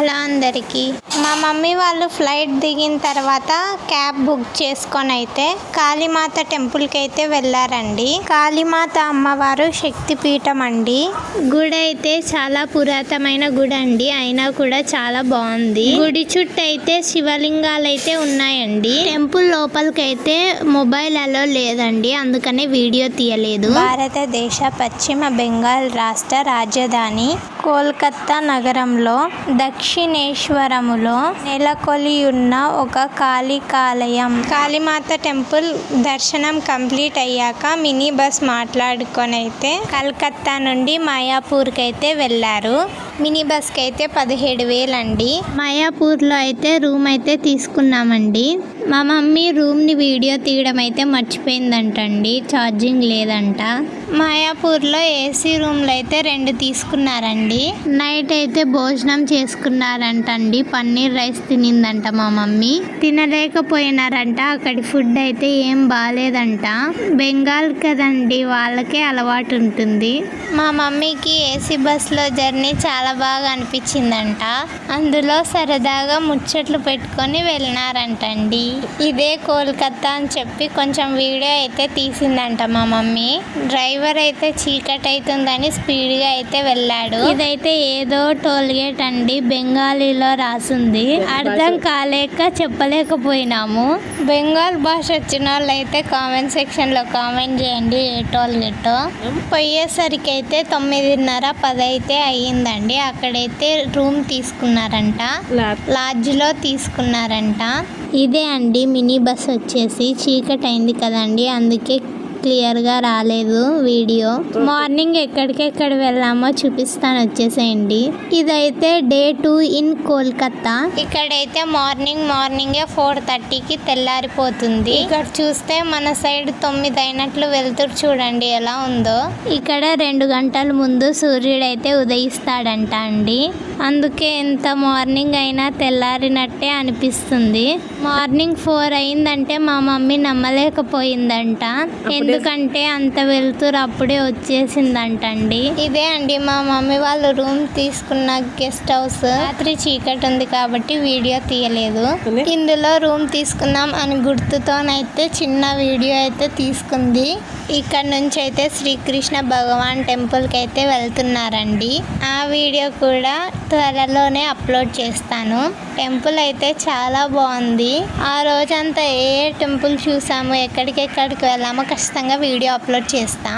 Hello అందరికీ. మా mummy వాళ్ళు ఫ్లైట్ దిగిన తర్వాత క్యాబ్ బుక్ చేసుకొని అయితే కాళీమాత టెంపుల్కి అయితే వెళ్ళారండి. కాళీమాత అమ్మవారు శక్తిపీఠం అండి. గుడి అయితే చాలా పురాతనమైన గుడి అండి. అయినా కూడా చాలా బాగుంది. గుడి చుట్టూ అయితే శివలింగాలు అయితే ఉన్నాయండి. టెంపుల్ లోపలికి అయితే మొబైల్ అలో లేదండి. అందుకనే వీడియో తీయలేదు. భారతదేశ పశ్చిమ బెంగాల్ రాష్ట్ర రాజధాని కోల్కత్తా నగరంలో దక్షిణేశ్వరములో నెలకొలియున్న ఒక కాళికాలయం కాళీమాత టెంపుల్ దర్శనం కంప్లీట్ అయ్యాక మినీ బస్ మాట్లాడుకొని అయితే కలకత్తా నుండి మాయాపూర్కి అయితే వెళ్ళారు. మినీ బస్కి అయితే పదిహేడు వేలండి. మాయాపూర్లో అయితే రూమ్ అయితే తీసుకున్నామండి. మా మమ్మీ రూమ్ని వీడియో తీయడం అయితే మర్చిపోయిందంటండి. ఛార్జింగ్ లేదంట. మాయాపూర్లో ఏసీ రూమ్లు అయితే రెండు తీసుకున్నారండి. నైట్ అయితే భోజనం చేసుకున్నారంటండి. పన్నీర్ రైస్ తినిందంట మా మమ్మీ. తినలేకపోయినారంట. అక్కడి ఫుడ్ అయితే ఏం బాగాలేదంట. బెంగాల్ కదండి వాళ్ళకే అలవాటు ఉంటుంది. మా మమ్మీకి ఏసీ బస్లో జర్నీ చాలా బాగా అనిపించిందంట. అందులో సరదాగా ముచ్చట్లు పెట్టుకొని వెళ్ళినారంటండి. ఇదే కోల్కత్తా అని చెప్పి కొంచెం వీడియో అయితే తీసిందంట మా మమ్మీ. డ్రైవర్ అయితే చీకటి అవుతుందని స్పీడ్గా అయితే వెళ్ళాడు. ఇదైతే ఏదో టోల్ గేట్ అండి బెంగాలీలో రాసుంది. అర్థం కాలేక చెప్పలేకపోయినాము. బెంగాల్ భాష వచ్చిన వాళ్ళు అయితే కామెంట్ సెక్షన్లో కామెంట్ చేయండి ఏ టోల్ గేట్ పోయేసరికి అయితే తొమ్మిదిన్నర పది అయితే అయ్యిందండి. అక్కడైతే రూమ్ తీసుకున్నారంట. లాడ్జ్లో తీసుకున్నారంట. ఇదే అండి మినీ బస్ వచ్చేసి. చీకటి అయింది కదండి అందుకే క్లియర్గా రాలేదు వీడియో. మార్నింగ్ ఎక్కడికెక్కడ వెళ్ళామో చూపిస్తాను వచ్చేసేయండి. ఇదైతే డే టూ ఇన్ కోల్కత్తా ఇక్కడైతే మార్నింగ్ మార్నింగే ఫోర్ థర్టీకి తెల్లారిపోతుంది. ఇక్కడ చూస్తే మన సైడ్ తొమ్మిది అయినట్లు వెళ్తురు చూడండి ఎలా ఉందో. ఇక్కడ రెండు గంటల ముందు సూర్యుడు అయితే ఉదయిస్తాడంట అండి. అందుకే ఎంత మార్నింగ్ అయినా తెల్లారినట్టే అనిపిస్తుంది. మార్నింగ్ ఫోర్ అయిందంటే మా మమ్మీ నమ్మలేకపోయిందంట. ఎందుకంటే అంత వెళ్తురు అప్పుడే వచ్చేసిందంట అండి ఇదే అండి మా మమ్మీ వాళ్ళు రూమ్ తీసుకున్న గెస్ట్ హౌస్. రాత్రి చీకటి ఉంది కాబట్టి వీడియో తీయలేదు. ఇందులో రూమ్ తీసుకుందాం అని గుర్తుతోనైతే చిన్న వీడియో అయితే తీసుకుంది. ఇక్కడ నుంచి అయితే శ్రీకృష్ణ భగవాన్ టెంపుల్కి అయితే వెళ్తున్నారండి. ఆ వీడియో కూడా త్వరలోనే అప్లోడ్ చేస్తాను. టెంపుల్ అయితే చాలా బాగుంది. ఆ రోజంతా ఏ టెంపుల్ చూసాము ఎక్కడికెక్కడికి వెళ్ళామో ఖచ్చితంగా వీడియో అప్లోడ్ చేస్తాను